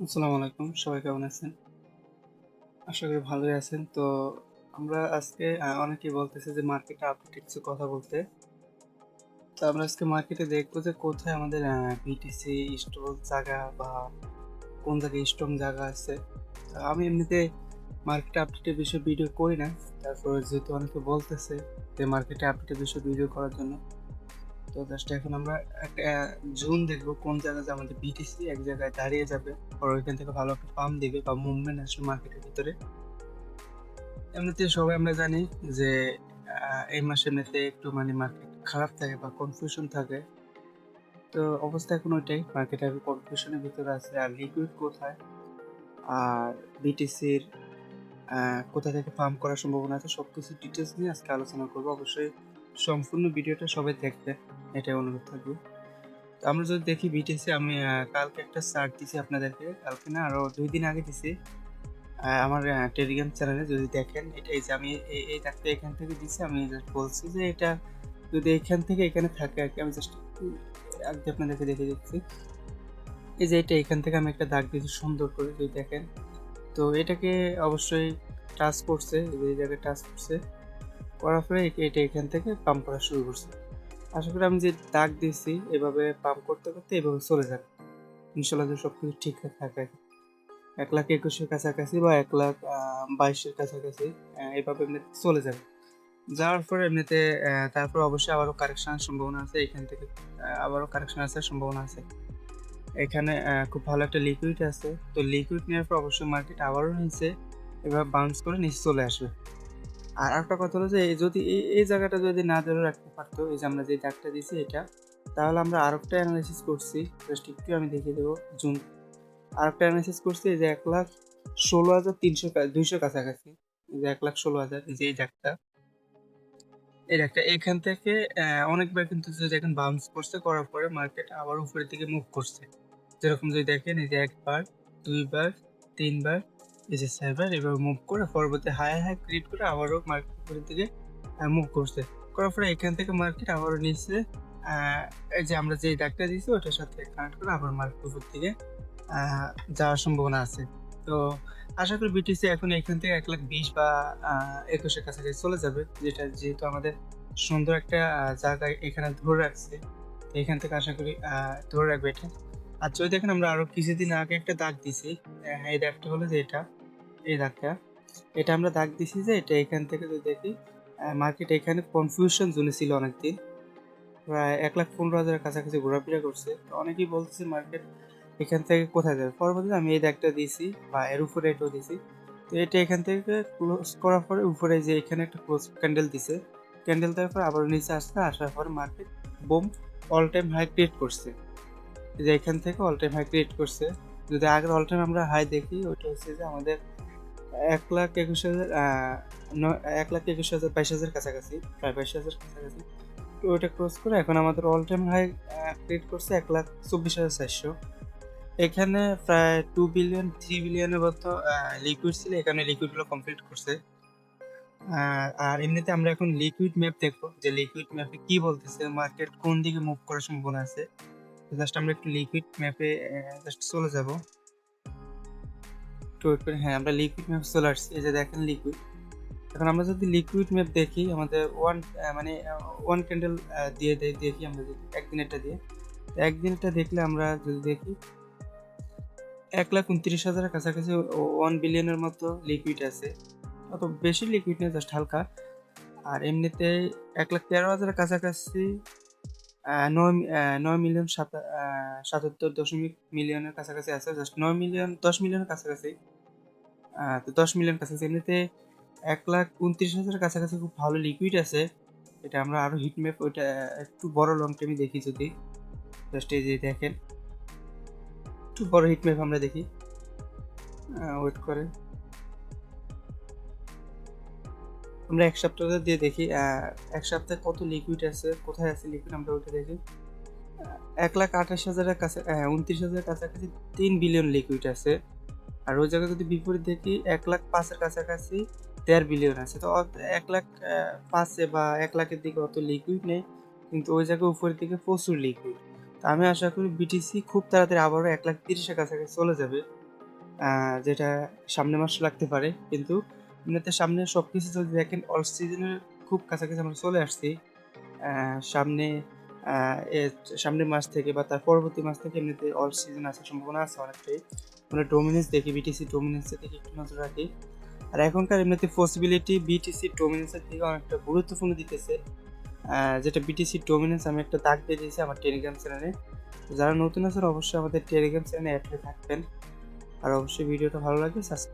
আসসালামু আলাইকুম, সবাই কেমন আছেন? আশা করি ভালোই আছেন। তো আমরা আজকে অনেকেই বলতেছে যে মার্কেটে আপডেট কিছু কথা বলতে। তো আমরা আজকে মার্কেটে দেখব যে কোথায় আমাদের বিটিসি স্টল জায়গা বা কোন জায়গায় স্ট্রং জায়গা আছে। আমি এমনিতে মার্কেট আপডেটের বিষয়ে ভিডিও করি না। তারপরে যেহেতু অনেকে বলতেছে যে মার্কেটে আপডেটের বিষয়ে ভিডিও করার জন্য তো জাস্ট এখন আমরা একটা জুন দেখব কোন জায়গায় আমাদের বিটিসি এক জায়গায় দাঁড়িয়ে যাবে। আর ওইখান থেকে ভালো একটা পাম্প দিবে বা মুভমেন্ট আসবে মার্কেটের ভিতরে। এমনিতে সবাই আমরা জানি যে এই মাসে এমনিতে একটু মানে মার্কেট খারাপ থাকে বা কনফিউশন থাকে। তো অবস্থা এখন ওইটাই মার্কেট এখন কনফিউশনের ভিতরে আছে আর লিকুইড কোথায়? আর বিটিসির কোথা থেকে পাম্প করার সম্ভাবনা আছে সব কিছু ডিটেলস নিয়ে আজকে আলোচনা করব। অবশ্যই সম্পূর্ণ ভিডিওটা সবাই দেখবে, এটাই অনুরোধ থাকবে। আমরা যদি দেখি বিটিসি আমি কালকে একটা সার্চ দিছি আপনাদেরকে, কালকে না আরও দুই দিন আগে দিছি। আমার টেলিগ্রাম চ্যানেলে যদি দেখেন এটা এই যে আমি এই ডাকটা এখান থেকে দিছি, আমি জাস্ট বলছি যে এটা যদি এখান থেকে এখানে থাকে আর কি, আমি জাস্ট আগে আপনাদেরকে দেখে দিচ্ছি। এই যে এটা এখান থেকে আমি একটা দাগ দিয়েছি, সুন্দর করে যদি দেখেন। তো এটাকে অবশ্যই টাচ করছে, এই জায়গায় টাচ করছে। করার পরে এটা এখান থেকে পাম্প করা শুরু করছে। আশা করি আমি যে দাগ দিয়েছি, এভাবে পাম্প করতে করতে এভাবে চলে যাবে। ইনশাল্লাহ যে সব কিছু ঠিকঠাক থাকে এক লাখ একুশের কাছাকাছি বা এক লাখ বাইশের কাছাকাছি এভাবে এমনি চলে যাবে। যাওয়ার পরে এমনিতে তারপর অবশ্যই আবারও কারেকশনের সম্ভাবনা আছে। এখান থেকে আবারও কারেকশন আসার সম্ভাবনা আছে। এখানে খুব ভালো একটা লিকুইড আছে। তো লিকুইড নেওয়ার পর অবশ্যই মার্কেট আবারও নিচে এবার বাউন্স করে নিচে চলে আসবে। আর একটা কথা হলো যে যদি এই জায়গাটা যদি না ধরে রাখতে পারতো, এই যে আমরা যে দাগটা দিয়েছি এটা, তাহলে আমরা আরেকটা অ্যানালাইসিস করছি। জাস্ট একটু আমি দেখিয়ে দেবো জুম আরেকটা অ্যানালাইসিস করছি, এই যে এক লাখ ষোলো হাজার তিনশো দুইশো কাছাকাছি। যে এক লাখ ষোলো হাজার যে এই দাগটা। এই দাগটা, এখান থেকে অনেকবার কিন্তু যদি এখন বাউন্স করছে, করার পরে মার্কেট আবার উপরের দিকে মুভ করছে। যেরকম যদি দেখেন, এই যে একবার, দুইবার, তিনবার এই যে সাইবার এবার মুভ করে পরবর্তী হাই হাই ক্রিয়েট করে আবারও মার্কেট উপরের দিকে মুভ করছে। করার পরে এখান থেকে মার্কেট আবারও নিচে যে আমরা যে ডাকটা দিয়েছি ওটার সাথে কানেক্ট করে আবার মার্কেট উপর দিকে যাওয়ার সম্ভাবনা আছে। তো আশা করি বিটিসি এখন এখান থেকে এক লাখ বিশ বা একুশের কাছাকাছি চলে যাবে যেটা যেহেতু আমাদের সুন্দর একটা আহ, জায়গায় এখানে ধরে রাখছে। এখান থেকে আশা করি ধরে রাখবে এটা। আর যদি দেখেন আমরা আরও কিছুদিন আগে একটা দাগ দিছি এই দাগটা হলো যে এটা, এই দাগটা। এটা আমরা দাগ দিছি যে এটা এখান থেকে যদি দেখি মার্কেট এখানে কনফিউশন জোনে ছিল অনেকদিন। প্রায় এক লাখ পনেরো হাজারের কাছাকাছি ঘোরাফেরা করছে। তো অনেকেই বলতেছে মার্কেট এখান থেকে কোথায় যাবে? পরবর্তীতে আমি এই দাগটা দিয়েছি বা এর উপরে এটাও দিয়েছি তো এটা এখান থেকে ক্লোজ করার পরে উপরে যে এখানে একটা ক্লোজ ক্যান্ডেল দিছে ক্যান্ডেল দেওয়ার পর আবার নিচে আসছে। আসার পর market boom all time high create করছে। যে এখান থেকে অল টাইম হাই ক্রিয়েট করছে। যদি আগের অল টাইম আমরা হাই দেখি ওটা হচ্ছে যে আমাদের এক লাখ একুশ হাজার এক লাখ একুশ হাজার, বাইশ হাজার কাছাকাছি, প্রায় বাইশ হাজার কাছাকাছি। তো ওইটা ক্রস করে এখন আমাদের অল টাইম হাই ক্রিয়েট করছে এক লাখ চব্বিশ হাজার চারশো। এখানে প্রায় টু বিলিয়ন থ্রি বিলিয়নের মতো লিকুইড ছিল। এখানে লিকুইডগুলো কমপ্লিট করছে। আর এমনিতে আমরা এখন লিকুইড ম্যাপ দেখব। যে লিকুইড ম্যাপে কি বলতেছে মার্কেট কোন দিকে মুভ করার সম্ভাবনা আছে। জাস্ট আমরা একটু লিকুইড ম্যাপে জাস্ট চলে যাব। একটু wait করে হ্যাঁ আমরা লিকুইড ম্যাপ চলে আসছি। এই যে দেখেন লিকুইড এখন আমরা যদি লিকুইড ম্যাপ দেখি, আমাদের ওয়ান মানে ওয়ান ক্যান্ডেল দিয়ে দেয় দেখি আমরা যদি একদিনেরটা দিয়ে। একদিনেরটা দেখলে আমরা যদি দেখি, এক লাখ উনত্রিশ হাজারের কাছাকাছি ওয়ান বিলিয়নের মতো লিকুইড আছে। অত বেশি লিকুইড নেই জাস্ট হালকা। আর এমনিতে এক লাখ তেরো হাজারের কাছাকাছি নয় নয় মিলিয়ন সাত সাতাত্তর দশমিক মিলিয়নের কাছাকাছি আছে জাস্ট নয় মিলিয়ন, দশ মিলিয়নের কাছাকাছি। তো দশ মিলিয়ন কাছাকাছি। এমনিতে এক লাখ উনত্রিশ হাজারের কাছাকাছি খুব ভালো লিকুইড আছে। এটা আমরা আরও হিটম্যাপ ওইটা একটু বড় লং টাইমে দেখি যদি। জাস্ট এই যে দেখেন, একটু বড় হিটম্যাপ আমরা দেখি। ওয়েট করে আমরা এক সপ্তাহ দিয়ে দেখি এক সপ্তাহে কত লিকুইড আছে, কোথায় আছে লিকুইড আমরা ওইটা দেখি। এক লাখ আঠাশ হাজারের কাছে উনত্রিশ হাজারের কাছাকাছি তিন বিলিয়ন লিকুইড আছে। আর ওই জায়গায় যদি বিপরীত দেখি, এক লাখ পাঁচের কাছাকাছি দেড় বিলিয়ন আছে। তো এক লাখ পাঁচে বা এক লাখের দিকে অত লিকুইড নেই, কিন্তু ওই জায়গায় উপরের দিকে প্রচুর লিকুইড তো আমি আশা করি বিটিসি খুব তাড়াতাড়ি আবারও এক লাখ তিরিশের কাছাকাছি চলে যাবে যেটা সামনে মাস লাগতে পারে, কিন্তু এমনিতে সামনে সব কিছু যদি দেখেন অল সিজনের খুব কাছাকাছি আমরা চলে আসছি। সামনে সামনের মাস থেকে বা তার পরবর্তী মাস থেকে এমনিতে অল সিজন আসার সম্ভাবনা আছে অনেকটাই। আমরা ডোমিনেন্স দেখি বিটিসি ডোমিনেন্সের দিকে একটু নজর রাখি। আর এখনকার এমনিতে পসিবিলিটি বিটিসি ডোমিনেন্সের দিকে অনেকটা গুরুত্বপূর্ণ দিতেছে। যেটা বিটিসি ডোমিনেন্স আমি একটা দাগ দিয়ে দিয়েছি আমার টেলিগ্রাম চ্যানেলে যারা নতুন আছেন, অবশ্যই আমাদের টেলিগ্রাম চ্যানেলে অ্যাড হয়ে থাকবেন। আর অবশ্যই ভিডিওটা ভালো লাগলে সাবস্ক্রাইব